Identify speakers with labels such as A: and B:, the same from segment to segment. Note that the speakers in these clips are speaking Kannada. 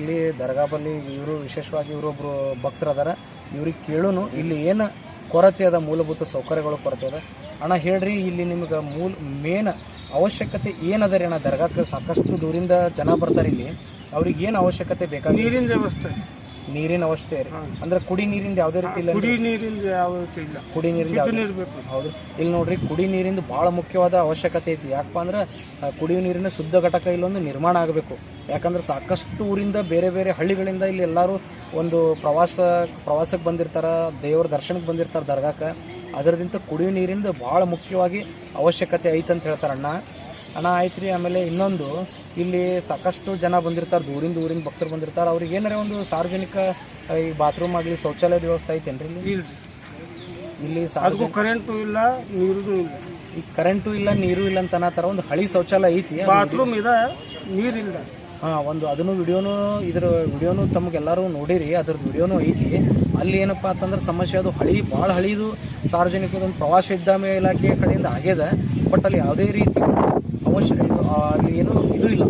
A: ಇಲ್ಲಿ ದರ್ಗಾ ಬಲ್ಲಿ ಇವರು ವಿಶೇಷವಾಗಿ ಇವರೊಬ್ರು ಭಕ್ತರದಾರ. ಇವ್ರಿಗೆ ಕೇಳೋನು ಇಲ್ಲಿ ಏನು ಕೊರತೆ ಅದ, ಮೂಲಭೂತ ಸೌಕರ್ಯಗಳು ಕೊರತೆ ಅದ. ಅಣ್ಣ ಹೇಳ್ರಿ, ಇಲ್ಲಿ ನಿಮ್ಗೆ ಮೂಲ, ಮೇನ್ ಅವಶ್ಯಕತೆ ಏನದ ರೀ ಅಣ್ಣ ದರ್ಗಾಕ್ಕೆ? ಸಾಕಷ್ಟು ದೂರಿಂದ ಜನ ಬರ್ತಾರೆ ಇಲ್ಲಿ. ಅವ್ರಿಗೆ ಏನು ಅವಶ್ಯಕತೆ ಬೇಕಾಗಿ
B: ನೀರಿನ ವ್ಯವಸ್ಥೆ.
A: ನೀರಿನ ಅವಸ್ಥೆ ರೀ. ಅಂದ್ರೆ ಕುಡಿ ನೀರಿಂದ ಯಾವುದೇ ರೀತಿ ಇಲ್ಲ
B: ಕುಡಿ ನೀರಿಂದ ಯಾವ ರೀತಿ ಇಲ್ಲ.
A: ಕುಡಿ ನೀರಿಂದ
B: ನೀರು ಬೇಕು.
A: ಹೌದು ಇಲ್ಲಿ ನೋಡ್ರಿ ಕುಡಿ ನೀರಿಂದ ಭಾಳ ಮುಖ್ಯವಾದ ಅವಶ್ಯಕತೆ ಐತಿ. ಯಾಕಪ್ಪ ಅಂದ್ರೆ ಕುಡಿಯುವ ನೀರಿನ ಶುದ್ಧ ಘಟಕ ಇಲ್ಲೊಂದು ನಿರ್ಮಾಣ ಆಗಬೇಕು. ಯಾಕಂದ್ರೆ ಸಾಕಷ್ಟು ಊರಿಂದ ಬೇರೆ ಬೇರೆ ಹಳ್ಳಿಗಳಿಂದ ಇಲ್ಲಿ ಎಲ್ಲರೂ ಒಂದು ಪ್ರವಾಸ ಪ್ರವಾಸಕ್ಕೆ ಬಂದಿರ್ತಾರ ದೇವರ ದರ್ಶನಕ್ಕೆ ಬಂದಿರ್ತಾರೆ ದರ್ಗಾಕ್ಕೆ. ಅದರದಿಂದ ಕುಡಿಯುವ ನೀರಿಂದ ಭಾಳ ಮುಖ್ಯವಾಗಿ ಅವಶ್ಯಕತೆ ಐತಂತ ಹೇಳ್ತಾರೆ ಅಣ್ಣ ಅಣ್ಣ ಆಯ್ತು ರೀ ಆಮೇಲೆ ಇನ್ನೊಂದು ಇಲ್ಲಿ ಸಾಕಷ್ಟು ಜನ ಬಂದಿರ್ತಾರೆ ದೂರಿಂದ ಊರಿಂದ ಭಕ್ತರು ಬಂದಿರ್ತಾರೆ. ಅವ್ರಿಗೆ ಏನಾರ ಒಂದು ಸಾರ್ವಜನಿಕ ಈ ಬಾತ್ರೂಮ್ ಆಗಲಿ ಶೌಚಾಲಯದ ವ್ಯವಸ್ಥೆ ಇಲ್ಲಿ?
B: ಇಲ್ರಿ.
A: ಇಲ್ಲಿ ಸಾರ್ವಜನಿಕ
B: ಕರೆಂಟು ಇಲ್ಲ ನೀರು ಇಲ್ಲ.
A: ಈ ಕರೆಂಟು ಇಲ್ಲ ನೀರು ಇಲ್ಲ ಅಂತ ಅನ್ನತ್ತಾರ ಒಂದು ಹಳಿ ಶೌಚಾಲಯ ಐತಿ.
B: ಬಾತ್ರೂಮ್ ಇದೆ ನೀರಿಲ್ಲ.
A: ಹಾ ಒಂದು ಅದನ್ನು ವಿಡಿಯೋನು ಇದ್ರ ವಿಡಿಯೋನು ತಮಗೆಲ್ಲರೂ ನೋಡಿರಿ ಅದ್ರ ವಿಡಿಯೋನು ಐತಿ. ಅಲ್ಲಿ ಏನಪ್ಪಾ ಅಂತಂದ್ರೆ ಸಮಸ್ಯೆ ಅದು ಹಳಿ, ಭಾಳ ಹಳಿದು ಸಾರ್ವಜನಿಕದೊಂದು ಇದ್ದಾಮೆ ಇಲಾಖೆ ಕಡೆಯಿಂದ ಆಗ್ಯದ ಬಟ್ ಅಲ್ಲಿ ಯಾವುದೇ ರೀತಿ ಅವಶ್ಯ ಅಲ್ಲಿ ಏನು ಇದು ಇಲ್ಲ,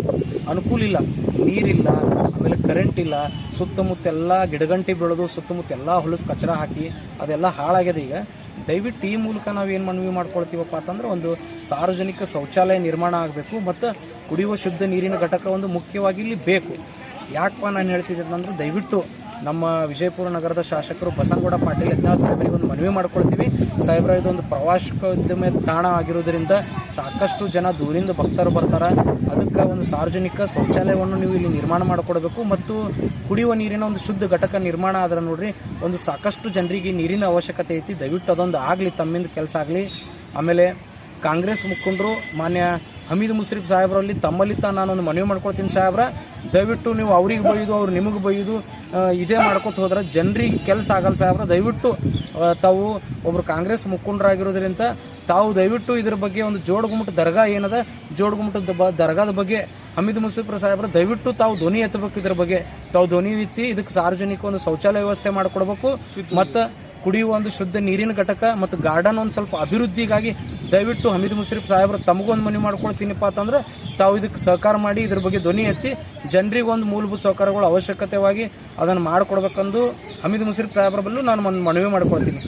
A: ಅನುಕೂಲ ಇಲ್ಲ. ನೀರಿಲ್ಲ ಆಮೇಲೆ ಕರೆಂಟ್ ಇಲ್ಲ. ಸುತ್ತಮುತ್ತ ಎಲ್ಲ ಗಿಡಗಂಟಿ ಬೆಳೆದು ಸುತ್ತಮುತ್ತ ಎಲ್ಲ ಹೊಲಸು ಕಚರ ಹಾಕಿ ಅದೆಲ್ಲ ಹಾಳಾಗ್ಯದ ಈಗ. ದಯವಿಟ್ಟು ಈ ಮೂಲಕ ನಾವು ಏನು ಮನವಿ ಮಾಡ್ಕೊಳ್ತೀವಪ್ಪ ಅಂತಂದ್ರೆ ಒಂದು ಸಾರ್ವಜನಿಕ ಶೌಚಾಲಯ ನಿರ್ಮಾಣ ಆಗಬೇಕು ಮತ್ತು ಕುಡಿಯುವ ಶುದ್ಧ ನೀರಿನ ಘಟಕ ಒಂದು ಮುಖ್ಯವಾಗಿ ಇಲ್ಲಿ ಬೇಕು. ಯಾಕಪ್ಪ ನಾನು ಹೇಳ್ತಿದ್ದೆ ಅಂದ್ರೆ ದಯವಿಟ್ಟು ನಮ್ಮ ವಿಜಯಪುರ ನಗರದ ಶಾಸಕರು ಬಸನಗೌಡ ಪಾಟೀಲ್ ಯತ್ನಾಳ್ ಸಾಹೇಬರಿಗೆ ಒಂದು ಮನವಿ ಮಾಡ್ಕೊಳ್ತೀವಿ. ಸಾಹೇಬ್ರ ಇದೊಂದು ಪ್ರವಾಸೋದ್ಯಮ ತಾಣ ಆಗಿರೋದ್ರಿಂದ ಸಾಕಷ್ಟು ಜನ ದೂರಿಂದ ಭಕ್ತರು ಬರ್ತಾರೆ. ಅದಕ್ಕೆ ಒಂದು ಸಾರ್ವಜನಿಕ ಶೌಚಾಲಯವನ್ನು ನೀವು ಇಲ್ಲಿ ನಿರ್ಮಾಣ ಮಾಡಿಕೊಡ್ಬೇಕು ಮತ್ತು ಕುಡಿಯುವ ನೀರಿನ ಒಂದು ಶುದ್ಧ ಘಟಕ ನಿರ್ಮಾಣ ಆದ್ರೆ ನೋಡ್ರಿ, ಒಂದು ಸಾಕಷ್ಟು ಜನರಿಗೆ ನೀರಿನ ಅವಶ್ಯಕತೆ ಐತಿ. ದಯವಿಟ್ಟು ಅದೊಂದು ಆಗಲಿ, ತಮ್ಮಿಂದ ಕೆಲಸ ಆಗಲಿ. ಆಮೇಲೆ ಕಾಂಗ್ರೆಸ್ ಮುಖಂಡರು ಮಾನ್ಯ ಹಮೀದ್ ಮುಸ್ರೀಫ್ ಸಾಹೇಬರಲ್ಲಿ ತಮ್ಮಲ್ಲಿ ತಾ ನಾನೊಂದು ಮನವಿ ಮಾಡ್ಕೊಳ್ತೀನಿ ಸಾಹೇಬ್ರ. ದಯವಿಟ್ಟು ನೀವು ಅವ್ರಿಗೆ ಬೈದು ಅವ್ರು ನಿಮಗೆ ಬೈದು ಇದೇ ಮಾಡ್ಕೊತ ಹೋದ್ರೆ ಜನರಿಗೆ ಕೆಲಸ ಆಗಲ್ಲ ಸಾಹೇಬ್ರ. ದಯವಿಟ್ಟು ತಾವು ಒಬ್ರು ಕಾಂಗ್ರೆಸ್ ಮುಖಂಡರಾಗಿರೋದ್ರಿಂದ ತಾವು ದಯವಿಟ್ಟು ಇದ್ರ ಬಗ್ಗೆ ಒಂದು ಜೋಡಗುಮಟ ದರ್ಗಾ ಏನದ ಜೋಡಗುಮಟದ ಬ ದರ್ಗಾದ ಬಗ್ಗೆ ಹಮೀದ್ ಮುಸ್ರೀಫ್ರ ಸಾಹೇಬ್ರ ದಯವಿಟ್ಟು ತಾವು ಧ್ವನಿ ಎತ್ತಬೇಕು ಇದ್ರ ಬಗ್ಗೆ. ತಾವು ಧ್ವನಿ ಎತ್ತಿ ಇದಕ್ಕೆ ಸಾರ್ವಜನಿಕ ಒಂದು ಶೌಚಾಲಯ ವ್ಯವಸ್ಥೆ ಮಾಡಿಕೊಡ್ಬೇಕು. ಮತ್ತು ಕುಡಿಯುವ ಒಂದು ಶುದ್ಧ ನೀರಿನ ಘಟಕ ಮತ್ತು ಗಾರ್ಡನ್ ಒಂದು ಸ್ವಲ್ಪ ಅಭಿವೃದ್ಧಿಗಾಗಿ ದಯವಿಟ್ಟು ಹಮೀದ್ ಮುಸ್ರಿಫ್ ಸಾಹೇಬರು ತಮಗೊಂದು ಮನವಿ ಮಾಡ್ಕೊಳ್ತೀನಿಪ್ಪ ಅಂತಂದ್ರೆ ತಾವು ಇದಕ್ಕೆ ಸಹಕಾರ ಮಾಡಿ ಇದ್ರ ಬಗ್ಗೆ ಧ್ವನಿ ಎತ್ತಿ ಜನರಿಗೆ ಒಂದು ಮೂಲಭೂತ ಸೌಕರ್ಯಗಳು ಅವಶ್ಯಕತೆವಾಗಿ ಅದನ್ನು ಮಾಡಿಕೊಡ್ಬೇಕಂದು ಹಮೀದ್ ಮುಸ್ರಿಫ್ ಸಾಹೇಬರ ಬಲ್ಲೂ ನಾನು ಮನವಿ ಮಾಡ್ಕೊಳ್ತೀನಿ.